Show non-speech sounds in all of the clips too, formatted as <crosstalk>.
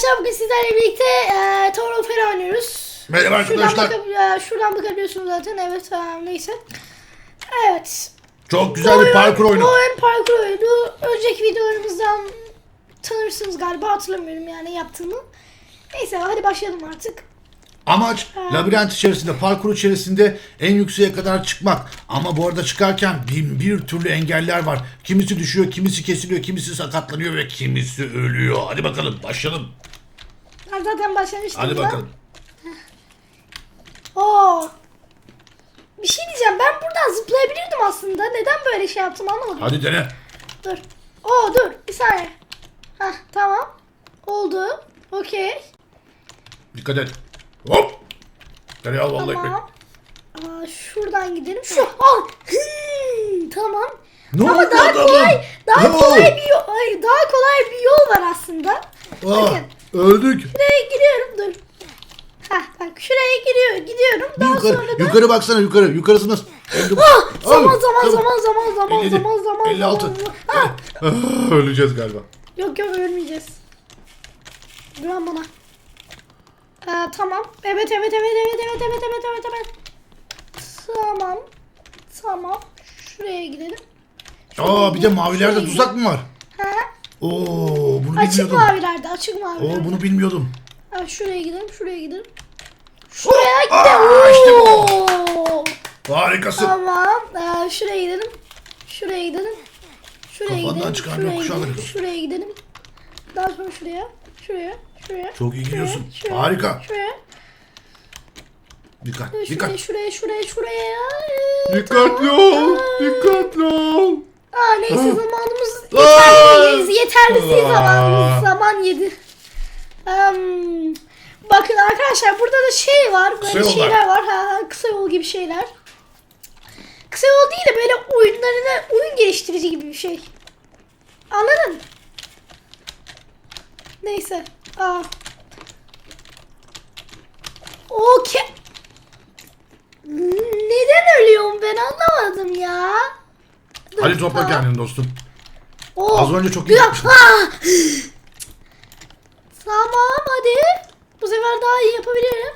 arkadaşlar bugün sizlerle birlikte e, Tower of Hell oynuyoruz. Merhaba Şuradan, arkadaşlar. bakab- e, şuradan bakabiliyorsunuz zaten evet e, neyse. Evet. Çok güzel bir parkur Bu oyunu. oyun parkur oyunu. Önceki videolarımızdan tanırsınız galiba hatırlamıyorum yani yaptığımı. Neyse hadi başlayalım artık. Amaç labirent içerisinde, parkur içerisinde en yükseğe kadar çıkmak. Ama bu arada çıkarken bin bir türlü engeller var. Kimisi düşüyor, kimisi kesiliyor, kimisi sakatlanıyor ve kimisi ölüyor. Hadi bakalım başlayalım. Ben zaten başlamıştım. Hadi bakalım. Oo. Bir şey diyeceğim ben buradan zıplayabilirdim aslında. Neden böyle şey yaptım anlamadım. Hadi dene. Dur. Oo dur bir saniye. Hah tamam. Oldu. Okey. Dikkat et. Hop. Nereye al vallahi ekmek. Tamam. Aa, şuradan gidelim. Şu. Aa. Hmm, tamam. Ne Ama oldu daha adamım? kolay, daha Ne kolay oldu? bir yol, ay, daha kolay bir yol var aslında. Ah, Bakın. Öldük. Şuraya giriyorum dur. Hah bak şuraya giriyor, gidiyorum. Daha Yukarı, sonra da yukarı baksana yukarı. Yukarısı nasıl? Ah, zaman zaman tamam. zaman zaman zaman 57, zaman zaman 56. zaman. Ah, Öleceğiz galiba. yok yok ölmeyeceğiz. Güven bana. Ee, tamam. Evet evet evet evet evet evet evet evet evet. Tamam. Tamam. Şuraya gidelim. Aa bir de mavilerde Şuraya tuzak mı var? Ha? Oo bunu Açık bilmiyordum. mavilerde, açık mavilerde. Oo bunu bilmiyordum. Ha, şuraya gidelim, şuraya gidelim. Şuraya Aa, gidelim. işte bu. Oo. Harikasın. Tamam. Ee, şuraya gidelim. Şuraya gidelim. Şuraya Kafandan gidelim. çıkan şuraya yokuşa gidelim. Şuraya gidelim. Daha sonra şuraya. Şuraya. Şuraya. Çok iyi gidiyorsun. Şuraya, Harika. Şuraya. Dikkat, Şuraya. dikkat. Şuraya. Şuraya. Şuraya. Dikkatli ol, Aa. dikkatli ol. Aa neyse zamanımız Aa. yeterli, yeterli değil Aa. zamanımız. Zaman yedi. Em, bakın arkadaşlar burada da şey var. Böyle Kısa şeyler var. Ha, kısa yol gibi şeyler. Kısa yol değil de böyle oyunlarına oyun geliştirici gibi bir şey. Anladın? Neyse. Aa. Okey. Neden ölüyorum ben anlamadım ya. Hadi topla kendini dostum. Oo. Az önce çok iyi Bir yapmıştın. Ah! Tamam hadi. Bu sefer daha iyi yapabilirim.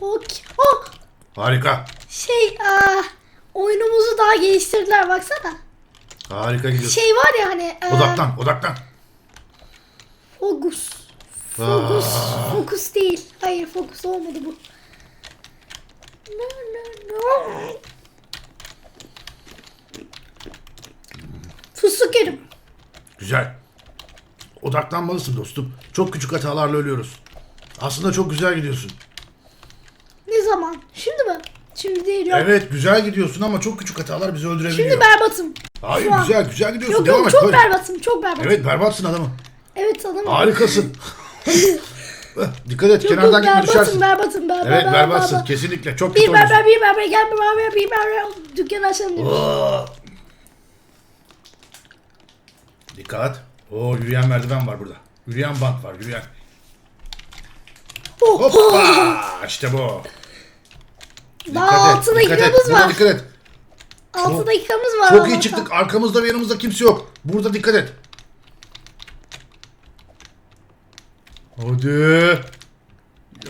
Okey. Oh, Harika. şey ah, oyunumuzu daha geliştirdiler baksana. Harika gidiyorsun. Şey var ya hani. e, Odaklan, odaklan. Fokus. Fokus. Fokus değil. Hayır fokus olmadı bu. Fıstık yedim. Güzel. Odaklanmalısın dostum. Çok küçük hatalarla ölüyoruz. Aslında çok güzel gidiyorsun. Ne zaman? Şimdi mi? Şimdi değil yok. Evet güzel gidiyorsun ama çok küçük hatalar bizi öldürebiliyor. Şimdi berbatım. Hayır Şu an. güzel güzel gidiyorsun. Yok Devam yok et çok böyle. berbatım. Çok berbatım. Evet, Evet berbatsın adamım. sanırım. Harikasın. <laughs> <laughs> Dikkat et kenardan gitme düşersin. berbatım berbatım. Evet berbatsın kesinlikle. Çok kötü Bir berber bir berber gel bir berber bir berber. Dükkan açalım. Oo. Dikkat. Oo yürüyen merdiven var burada. Yürüyen bank var yürüyen. Oh, oh. Hoppa işte bu. Daha 6 dikkat et. dakikamız Burada var. dikkat et. 6 dakikamız var. Çok iyi Allah'tan. çıktık. Arkamızda ve yanımızda kimse yok. Burada dikkat et. Hadi.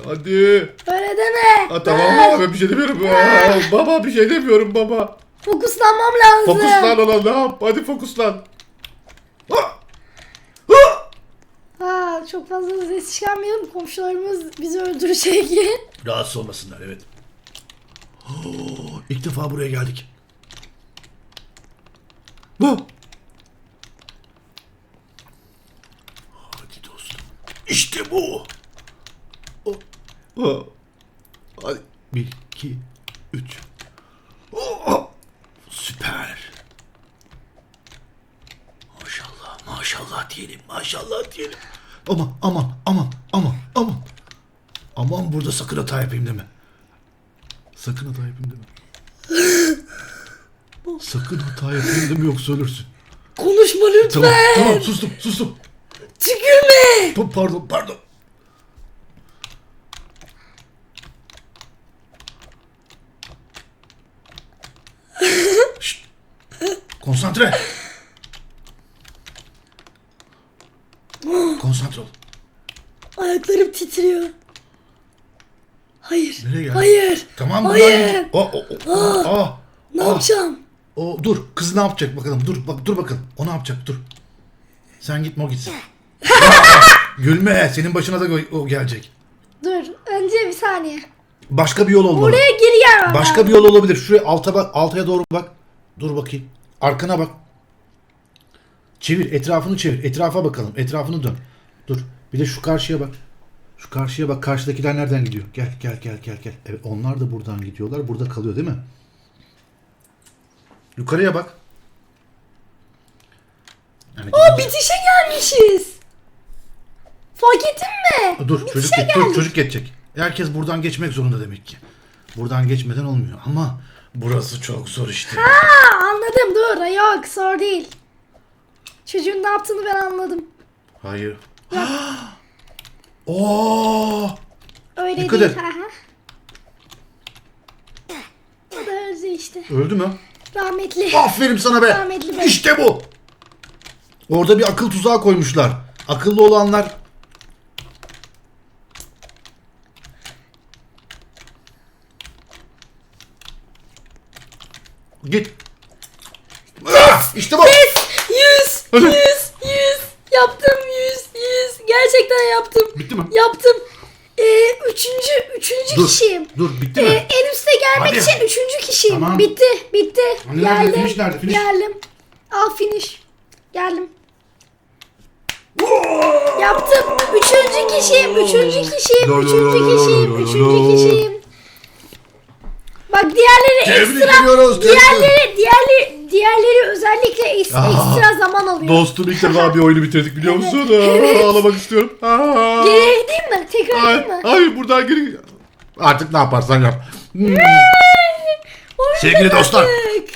Hadi. Öyle deme. Ha, tamam baba ben bir şey demiyorum. Aa, baba bir şey demiyorum baba. Fokuslanmam lazım. Fokuslan olan ne yap? Hadi fokuslan. Ha! Ha! Ha, çok fazla ses çıkarmayalım. Komşularımız bizi öldürecek. <laughs> Rahatsız olmasınlar evet. Oo, <gasps> ilk defa buraya geldik. Bu. Hadi dostum. İşte bu. O- o. Hadi. Bir, iki, üç. Oo, süper. Maşallah, maşallah diyelim, maşallah diyelim. Aman, aman, aman, aman, aman. Aman burada sakın hata yapayım deme. Sakın hata yapayım deme. sakın hata yapayım deme yoksa ölürsün. Konuşma lütfen. Tamam, tamam sustum, sustum. Pa- Pardon, pardon. <laughs> Şşt. Konsantre. konsantre ol. Ayaklarım titriyor. Hayır. Nereye geldin? Hayır. Tamam buradan Hayır. git. O, o, o, o, aa, Ne aa. yapacağım? O dur kız ne yapacak bakalım dur bak dur bakalım o ne yapacak dur. Sen gitme o gitsin. Gülme senin başına da o- o gelecek. Dur. Önce bir saniye. Başka bir yol olmalı. Buraya geri gelmem Başka lazım. bir yol olabilir. Şuraya alta bak altaya doğru bak. Dur bakayım. Arkana bak. Çevir etrafını çevir. Etrafa bakalım. Etrafını dön. Dur. Bir de şu karşıya bak. Şu karşıya bak. Karşıdakiler nereden gidiyor? Gel gel gel gel gel. Evet onlar da buradan gidiyorlar. Burada kalıyor değil mi? Yukarıya bak. Yani Aa bitişe gelmişiz. Fark ettin mi? Dur çocuk dur geldik. çocuk geçecek. Herkes buradan geçmek zorunda demek ki. Buradan geçmeden olmuyor ama burası çok zor işte. Aa, anladım dur. Yok zor değil. Çocuğun ne yaptığını ben anladım. Hayır. <gasps> Oo! Öyle Dikkat değil. et. O da öldü işte. Öldü mü? Rahmetli. Aferin sana be. Rahmetli be. İşte bu. Orada bir akıl tuzağı koymuşlar. Akıllı olanlar Git. Ah, işte bu. Yüz, yüz, yüz. Yaptım yüz, yüz. Gerçekten yaptım. Bitti mi? Yaptım. Ee, üçüncü, üçüncü Dur. kişiyim. Dur bitti Ee, mi? en üste gelmek Hadi. için üçüncü kişiyim. Tamam. Bitti, bitti. Hani nerede? Geldim. Finish nerede? Finish. Geldim. Al finish. Geldim. Yaptım. Üçüncü kişiyim, üçüncü kişiyim, üçüncü kişiyim, üçüncü kişiyim. Bak diğerleri Tebrik ekstra, ediyoruz, tebrik diğerleri, diğerleri, diğerleri özellikle eks- Aa. ekstra zaman alıyor. Dostum ilk defa bir oyunu bitirdik biliyor musun? Evet. Ağlamak istiyorum. Aa. Geriye gideyim mi? Tekrar Ay, gideyim mi? ay buradan geri... Artık ne yaparsan yap. Hmm. Oyunu Sevgili dostlar,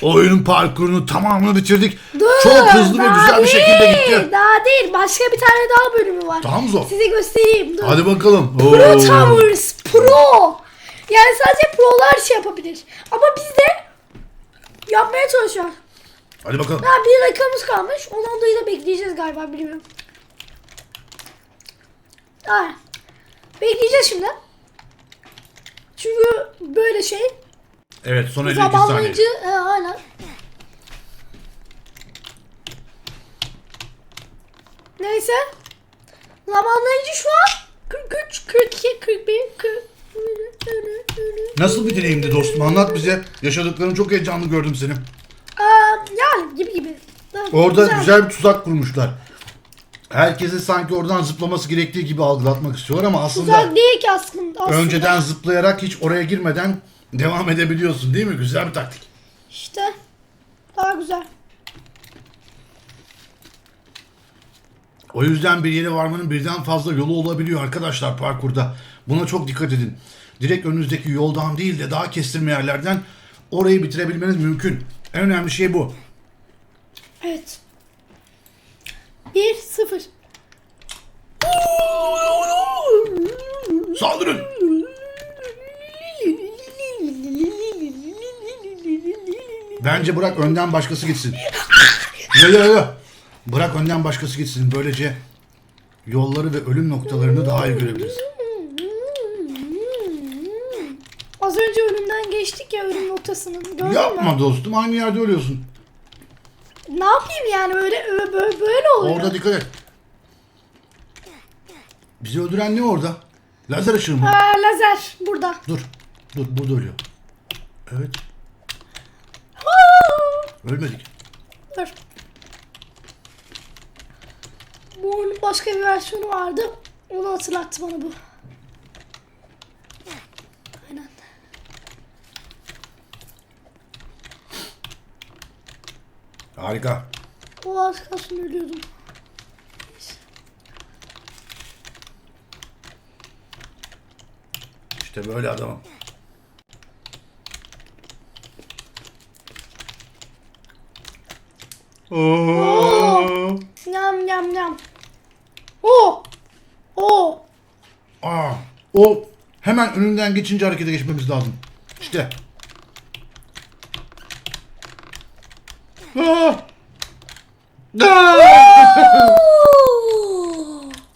oyunun parkurunu tamamını bitirdik. Dur, Çok hızlı ve daha güzel bir değil, şekilde gitti. Daha değil. Başka bir tane daha bölümü var. Daha mı zor? Size göstereyim. Dur. Hadi bakalım. Pro Oo. Towers Pro. Yani sadece prolar şey yapabilir. Ama biz de yapmaya çalışıyoruz. Hadi bakalım. Daha bir dakikamız kalmış. Ondan dolayı da bekleyeceğiz galiba bilmiyorum. Aynen. Bekleyeceğiz şimdi. Çünkü böyle şey Evet son 52 saniye. he, aynen. Neyse. Zamanlayıcı şu an 43, 42, 41, 40. Nasıl bir deneyimdi dostum? Anlat bize. Yaşadıklarını çok heyecanlı gördüm seni. Aa, yani gibi gibi. Orada güzel. bir tuzak kurmuşlar. Herkese sanki oradan zıplaması gerektiği gibi algılatmak istiyorlar ama aslında Güzel değil ki aslında. aslında. önceden zıplayarak hiç oraya girmeden devam edebiliyorsun değil mi? Güzel bir taktik. İşte daha güzel. O yüzden bir yere varmanın birden fazla yolu olabiliyor arkadaşlar parkurda. Buna çok dikkat edin. Direkt önünüzdeki yoldan değil de daha kestirme yerlerden orayı bitirebilmeniz mümkün. En önemli şey bu. Evet. 1 0. Saldırın. Bence bırak önden başkası gitsin. Yo yo yo. Bırak önden başkası gitsin. Böylece yolları ve ölüm noktalarını daha iyi görebiliriz. Az önce önümden geçtik ya ölüm noktasının. Gördün Yapma mü? dostum aynı yerde ölüyorsun. Ne yapayım yani öyle ö- böyle, böyle oluyor. Orada dikkat et. Bizi öldüren ne orada? Lazer ışığı mı? Aa, lazer burada. Dur. Dur burada ölüyor. Evet. Ölmedik. Dur. Bu oyunun başka bir versiyonu vardı. Onu hatırlattı bana bu. Aynen. Harika. O az kalsın ölüyordum. İşte böyle adamım. Oo. Yam yam yam. O. O. Aa, o hemen önünden geçince harekete geçmemiz lazım. İşte. Aa! Aa!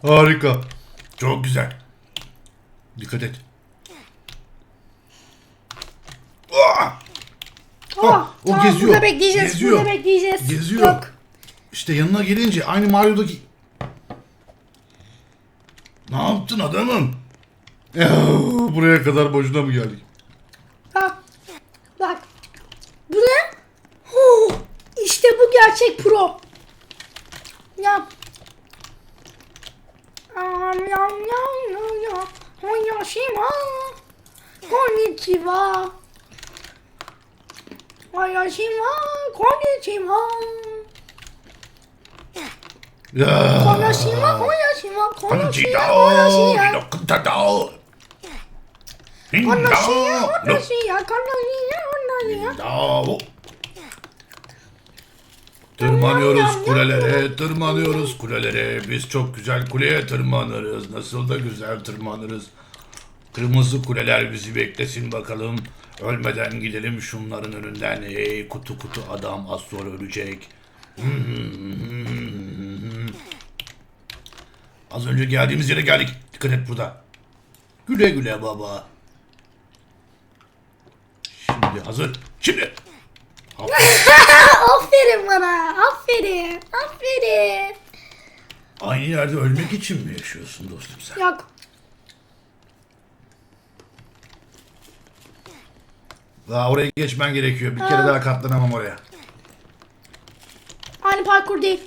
Harika. Çok güzel. Dikkat et. Ah! Aa, o tamam, geziyor. Burada bekleyeceğiz. Geziyor. Burada bekleyeceğiz. Geziyor. Yok. İşte yanına gelince aynı Mario'daki... Ne yaptın adamım? Ya, buraya kadar boşuna mı geldik? Bak. Bak. Bu ne? Huh, İşte bu gerçek pro. Ya. Am, yam, yam, yam, yam. Oyashima. Konnichiwa. Oyashima. Konnichiwa. Ya. Konnichiwa. Oyashima. Konnichiwa. Konnichiwa. Konnichiwa. Konnichiwa. Konnichiwa. Hindao. Tırmanıyoruz kulelere, tırmanıyoruz kulelere. Biz çok güzel kuleye tırmanırız. Nasıl da güzel tırmanırız. Kırmızı kuleler bizi beklesin bakalım. Ölmeden gidelim şunların önünden. Hey kutu kutu adam az sonra ölecek. Az önce geldiğimiz yere geldik. Dikkat et burada. Güle güle baba. Şimdi hazır. Şimdi. <laughs> Aferin bana. Aferin. Aferin. Aynı yerde ölmek için mi yaşıyorsun dostum sen? Yok. Daha oraya geçmen gerekiyor. Bir kere Ha. daha katlanamam oraya. Aynı parkur değil.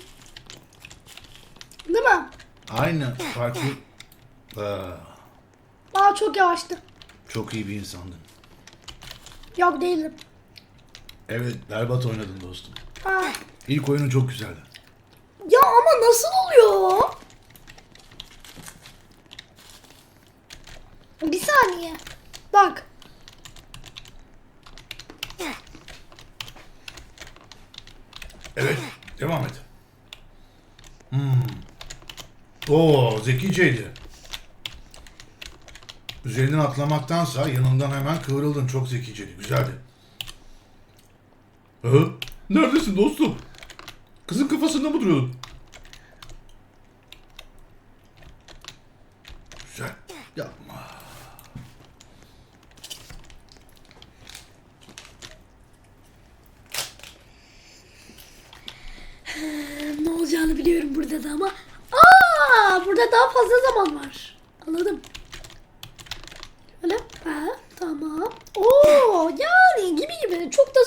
Değil mi? Aynı parkur. Aa, Aa çok yavaştı. çok iyi bir insandın. Yok değilim. Evet berbat oynadın dostum. Ha. İlk oyunu çok güzeldi. Ya ama nasıl oluyor? Bir saniye. Bak. Evet devam et. Hmm. Oo zekiceydi. Üzerinden atlamaktansa yanından hemen kıvrıldın. Çok zekiceydi. Güzeldi. Hı? Neredesin dostum? Kızın kafasında mı duruyordun? Güzel. Yapma. Ne olacağını biliyorum burada da ama. Aa, burada daha fazla zaman var. Anladım. Öyle. Ha, tamam. Oo, yani gibi gibi. Çok da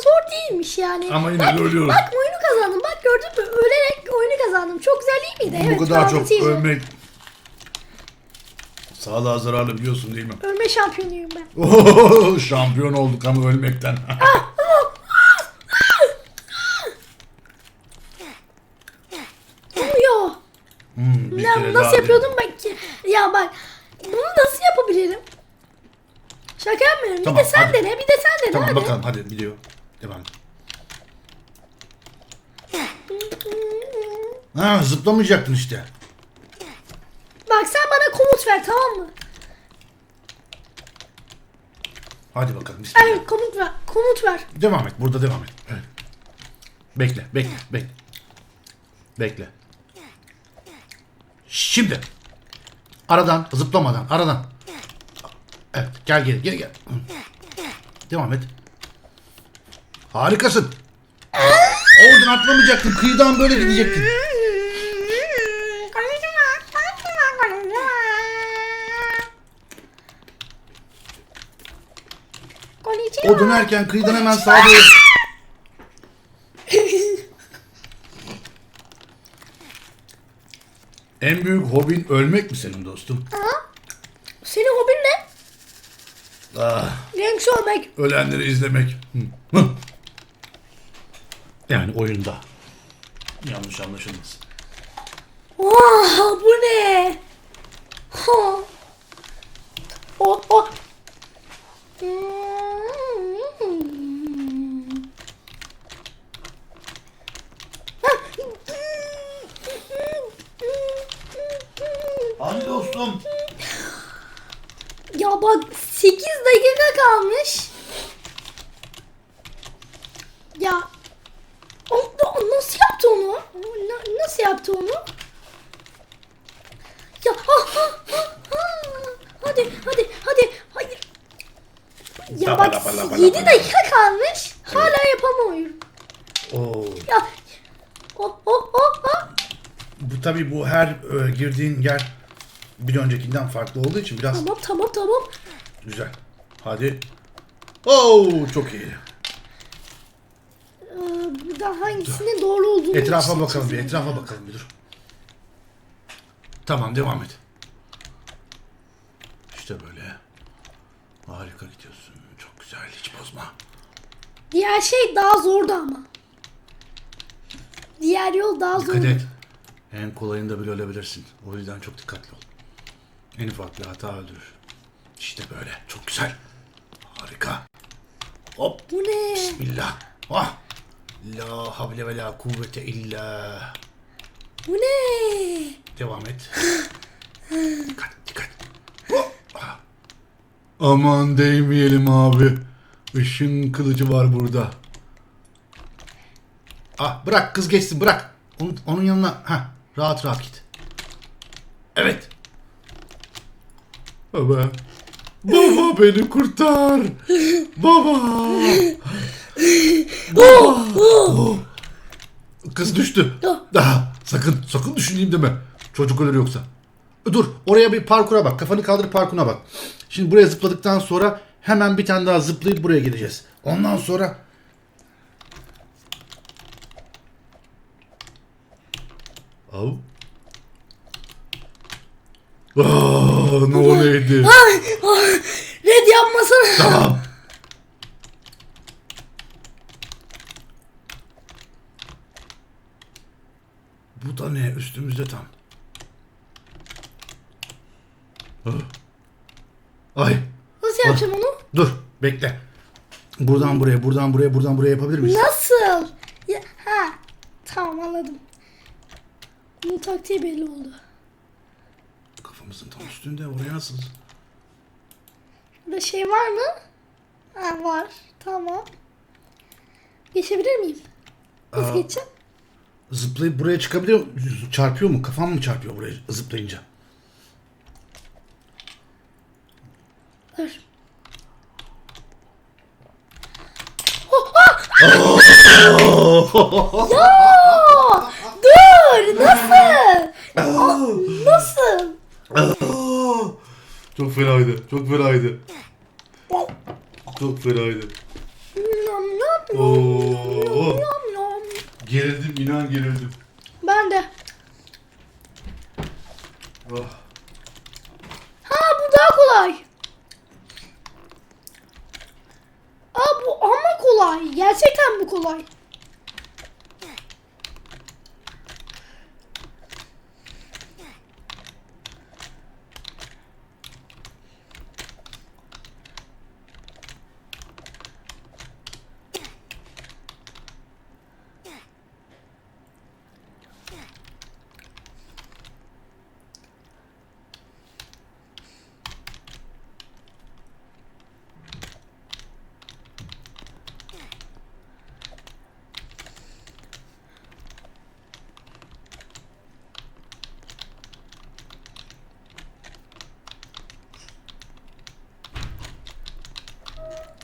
değilmiş yani. Ama yine bak, de ölüyoruz. Bak oyunu kazandım. Bak gördün mü? Ölerek oyunu kazandım. Çok güzel değil miydi? Evet, Bu kadar çok rahmetiyle. ölmek sağlığa zararlı biliyorsun değil mi? Ölme şampiyonuyum ben. Oo, şampiyon olduk ama ölmekten. Oluyor. Hmm, bir Ya kere nasıl daha yapıyordum ben ki? Ya bak bunu nasıl yapabilirim? Şaka yapmıyorum. Tamam, bir de sen hadi. dene, bir de sen dene Tamam hadi. bakalım hadi video. Devam et. Ha zıplamayacaktın işte. Bak sen bana komut ver tamam mı? Hadi bakalım. Bismillah. Evet komut ver. Komut ver. Devam et. Burada devam et. Evet. Bekle, bekle, bekle. Bekle. Şimdi. Aradan, zıplamadan, aradan. Evet, gel geri, geri gel. Devam et. Harikasın. Oradan atlamayacaktın, kıyıdan böyle gidecektin. O dönerken kıyıdan hemen sağa doğru. En büyük hobin ölmek mi senin dostum? Senin hobin ne? Ah, Renk söylemek. ölenleri izlemek. Hı. Hı. Yani oyunda. Yanlış anlaşılmasın. Vaa bu ne? Ha. Oh oh. Hadi dostum. Ya bak 8 dakika kalmış. Ya o, o nasıl yaptı onu? Na, nasıl yaptı onu? Ya ha ha ha ha. Hadi hadi hadi hayır. Ya bak lapa, lapa, 7 lapa, dakika kalmış. Hala yapamıyorum. Oo. Ya o o o o. Bu tabii bu her e, girdiğin yer bir öncekinden farklı olduğu için biraz Tamam tamam tamam. güzel. Hadi. Oo çok iyi. Ee, burada hangisinin doğru olduğunu Etrafa bakalım bir, çizelim. etrafa bakalım bir dur. Tamam devam et. İşte böyle. Harika gidiyorsun. Çok güzel, hiç bozma. Diğer şey daha zordu ama. Diğer yol daha Dikkat zordu. et. En kolayında bile ölebilirsin. O yüzden çok dikkatli ol. En ufak bir hata öldürür. İşte böyle. Çok güzel. Harika. Hop. Bu ne? Bismillah. Ah. La havle ve la kuvvete illa. Bu ne? Devam et. <gasps> dikkat, dikkat. Hop. Ah. Aman değmeyelim abi. Işın kılıcı var burada. Ah bırak kız geçsin bırak. Onun, onun yanına ha rahat rahat git. Evet. Baba. Baba beni kurtar. Baba. Baba. Oh. Kız düştü. Oh. Daha sakın sakın düşüneyim deme. Çocuk ölür yoksa. Dur oraya bir parkura bak. Kafanı kaldır parkuna bak. Şimdi buraya zıpladıktan sonra hemen bir tane daha zıplayıp buraya gideceğiz. Ondan sonra Av. Aa, ne o neydi? Ay, ay, red yapmasana. Tamam. Bu da ne? Üstümüzde tam. Ah. Ay. Nasıl yapacağım onu? Dur. Bekle. Buradan buraya, buradan buraya, buradan buraya yapabilir miyiz? Nasıl? Ya, ha. Tamam anladım. Bunun taktiği belli oldu. Kafamızın tam üstünde. Oraya nasıl? Burada şey var mı? Ha var. Tamam. Geçebilir miyim? Nasıl Aa. geçeceğim? Zıplayıp buraya çıkabiliyor Çarpıyor mu? Kafam mı çarpıyor buraya zıplayınca? Dur. <laughs> Ya! Dur! Nasıl? Aa, <laughs> Nasıl? Çok fenaydı. Çok fenaydı. Çok fenaydı. Oo. Gerildim inan gerildim. Ben de. Oh. Ha bu daha kolay. Aa bu ama kolay. Gerçekten bu kolay.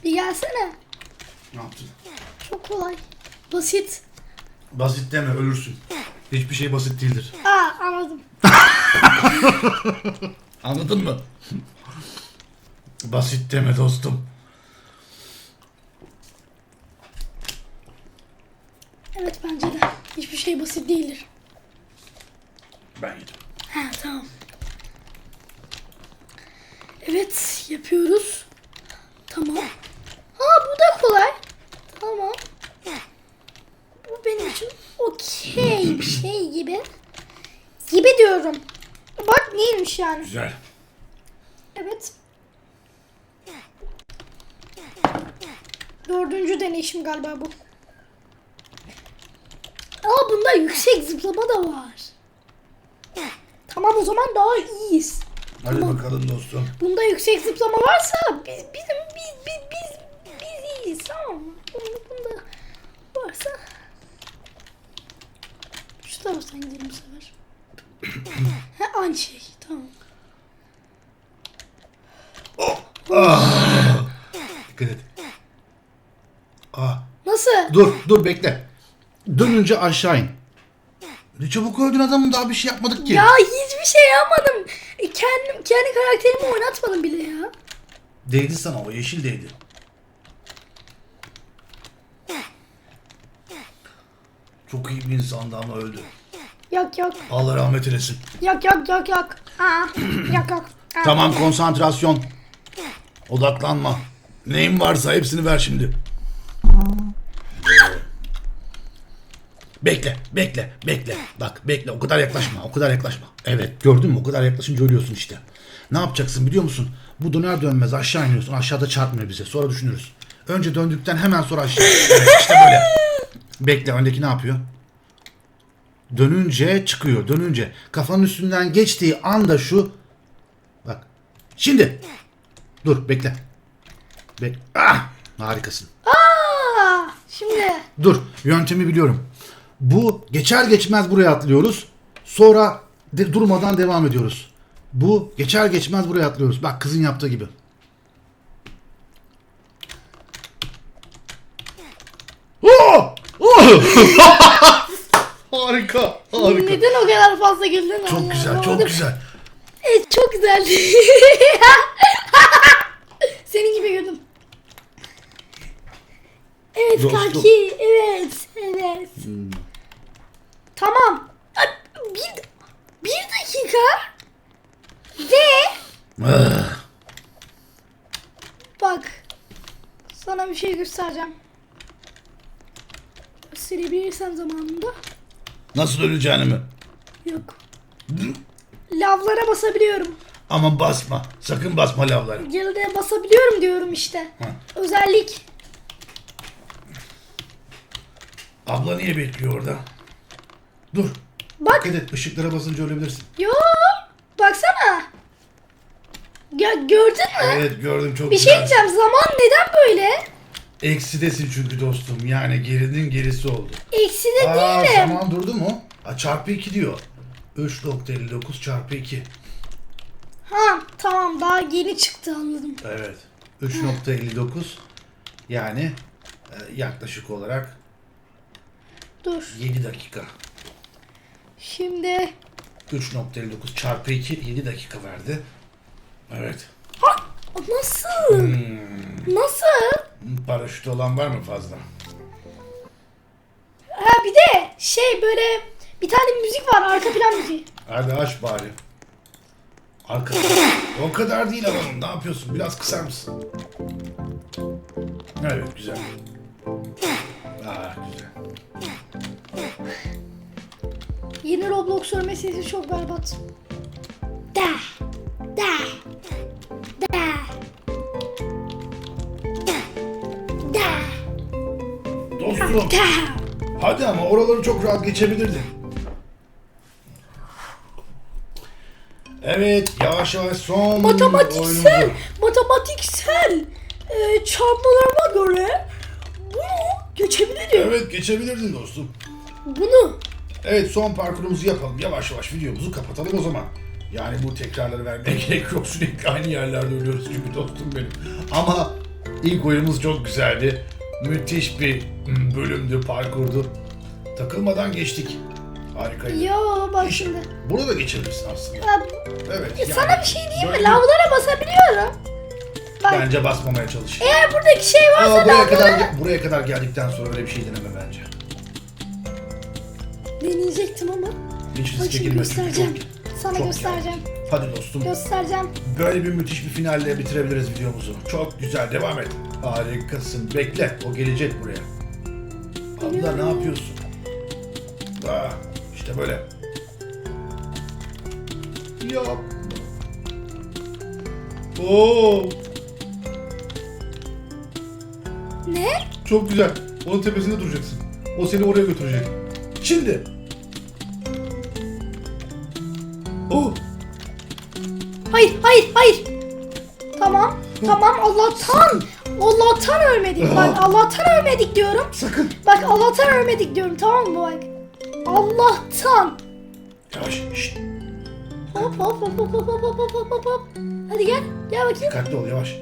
Bir gelsene. Ne yaptın? Çok kolay. Basit. Basit deme ölürsün. Hiçbir şey basit değildir. Aa anladım. <laughs> Anladın mı? basit deme dostum. Evet bence de. Hiçbir şey basit değildir. Ben yedim. Ha tamam. Evet yapıyoruz. Tamam. Ha bu da kolay. Tamam. Bu benim için okey bir şey gibi. Gibi diyorum. Bak neymiş yani. Güzel. Evet. Dördüncü deneyişim galiba bu. Aa bunda yüksek zıplama da var. Tamam o zaman daha iyiyiz. Hadi bakalım dostum. Bunda yüksek zıplama varsa biz bizim biz biz biz biz iyiyiz tamam mı? Bunda, bunda varsa şu taraftan gidelim bu sefer. <clears throat> ha, aynı şey tamam. Dikkat et. Nasıl? Dur dur bekle. Dönünce aşağı in. Ne çabuk öldün adamım daha bir şey yapmadık ki. Ya hiçbir şey yapmadım. E, Kendim, kendi karakterimi oynatmadım bile ya. Değdi sana o yeşil değdi. Çok iyi bir insandı ama öldü. Yok yok. Allah rahmet eylesin. Yok yok yok yok. Aa, yok yok. Aa. Tamam konsantrasyon. Odaklanma. Neyin varsa hepsini ver şimdi. Bekle, bekle, bekle. Bak bekle, o kadar yaklaşma, o kadar yaklaşma. Evet, gördün mü? O kadar yaklaşınca ölüyorsun işte. Ne yapacaksın biliyor musun? Bu döner dönmez aşağı iniyorsun. Aşağıda çarpmıyor bize. Sonra düşünürüz. Önce döndükten hemen sonra aşağı. Evet, işte böyle. Bekle, öndeki ne yapıyor? Dönünce çıkıyor, dönünce. Kafanın üstünden geçtiği anda şu... Bak. Şimdi. Dur, bekle. Bek ah! Harikasın. Aa, şimdi. Dur, yöntemi biliyorum. Bu geçer geçmez buraya atlıyoruz. Sonra de- durmadan devam ediyoruz. Bu geçer geçmez buraya atlıyoruz. Bak kızın yaptığı gibi. Oh! Oh! <laughs> harika, harika. Neden o kadar fazla güldün? Çok güzel, çok güzel. Evet çok güzel. <laughs> Senin gibi güldüm. Evet Dostum. kanki. Evet. Evet. Tamam. Ay, Bir, bir dakika. Ve Ah, bak. Sana bir şey göstereceğim. Gösterebilirsem zamanında. Nasıl öleceğini mi? Yok. Lavlara basabiliyorum. Ama basma. Sakın basma lavlara. Gilde basabiliyorum diyorum işte. Özellik. Abla niye bekliyor orada? Dur. Bak. Dikkat et. Işıklara basınca ölebilirsin. Yo. Baksana. Ya gördün mü? Evet gördüm çok Bir şey güzel. diyeceğim. Zaman neden böyle? Eksidesin çünkü dostum. Yani gerinin gerisi oldu. Eksi de Aa değilim. zaman durdu mu? Ha, çarpı 2 diyor. 3.59 çarpı 2. Ha tamam daha yeni çıktı anladım. Evet. 3.59 yani e, yaklaşık olarak Dur. 7 dakika. Şimdi 3.59 çarpı 2 7 dakika verdi. Evet. ha nasıl? Hmm. Nasıl? Paraşüt olan var mı fazla? Ha bir de şey böyle bir tane müzik var arka plan müziği. Hadi aç bari. Arka. o kadar değil adamım. Ne yapıyorsun? Biraz kısar mısın? Evet güzel. Aa güzel. Yeni Roblox örme sesi çok berbat. Da. Da. Da. Da. Dostum Da. hadi ama oraları çok rahat geçebilirdin. Evet yavaş yavaş son Matematiksel, oyunumuza. matematiksel e, çarpmalarıma göre geçebilirim. Evet geçebilirdin dostum. Bunu Evet son parkurumuzu yapalım. Yavaş yavaş videomuzu kapatalım o zaman. Yani bu tekrarları vermeye <laughs> gerek yok. Sürekli aynı yerlerde ölüyoruz çünkü dostum benim. Ama ilk oyunumuz çok güzeldi. Müthiş bir mm, bölümdü, parkurdu. Takılmadan geçtik. Harikaydı. Yo bak İş- şimdi. Burada geçebilirsin aslında. Ha, Evet. yani sana bir şey diyeyim mi? böyle- Lavlara basabiliyorum. Bak Bence basmamaya çalış. eğer buradaki şey varsa Ama buraya kadar buraya kadar geldikten sonra öyle bir şey deneme bence. deneyecektim ama. Hiç Bak riske şimdi girme çünkü göstereceğim. çok. Sana çok göstereceğim. Hadi dostum. Göstereceğim. Böyle bir müthiş bir finalle bitirebiliriz videomuzu. Çok güzel devam et. Harikasın. Bekle. O gelecek buraya. Abla ne yapıyorsun? Ah, işte böyle. Yapma. Oo, Ne? çok güzel. Onun tepesinde duracaksın. O seni oraya götürecek. Şimdi. Oh, Hayır, hayır, hayır. Tamam, tamam Allah'tan. Allah'tan ölmedik. Bak Allah'tan ölmedik diyorum. sakın. Bak Allah'tan ölmedik diyorum tamam mı bak. Allah'tan. Yavaş. Şşt. Hop hop hop hop hop hop hop hop hop hop. Hadi gel. Gel bakayım. Dikkatli ol yavaş.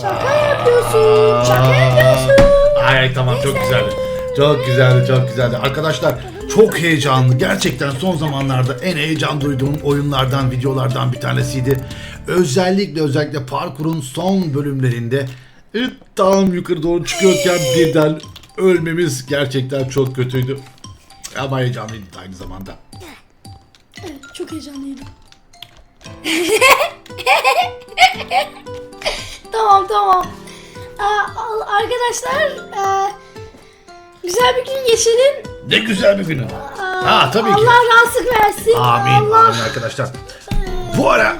Şaka yapıyorsun. Şaka yapıyorsun. Ay ay, tamam çok güzeldi. Çok güzeldi, çok güzeldi. Arkadaşlar çok heyecanlı. Gerçekten son zamanlarda en heyecan duyduğum oyunlardan, videolardan bir tanesiydi. Özellikle özellikle parkurun son bölümlerinde tam yukarı doğru çıkıyorken birden ölmemiz gerçekten çok kötüydü. Ama heyecanlıydı aynı zamanda. Evet, çok heyecanlıydım. <laughs> tamam tamam. Aa, al- arkadaşlar aa, güzel bir gün geçirin. Ne güzel bir günü. Aa, Ha tabii ki. Allah rahatsızlık versin. Amin. Allah. Amin arkadaşlar. Bu ara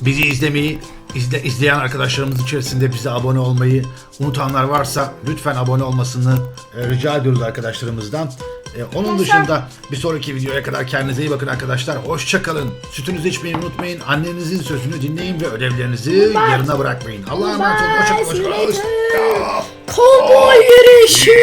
bizi izlemeyi, izle, izleyen arkadaşlarımız içerisinde bize abone olmayı unutanlar varsa lütfen abone olmasını e, rica ediyoruz arkadaşlarımızdan. E, onun dışında bir sonraki videoya kadar kendinize iyi bakın arkadaşlar. Hoşçakalın. Sütünüzü içmeyi unutmayın. Annenizin sözünü dinleyin ve ödevlerinizi Bye. yarına bırakmayın. Allah'a emanet olun. Hoşçakalın. Hoşça- Kovboy yürüyüşü.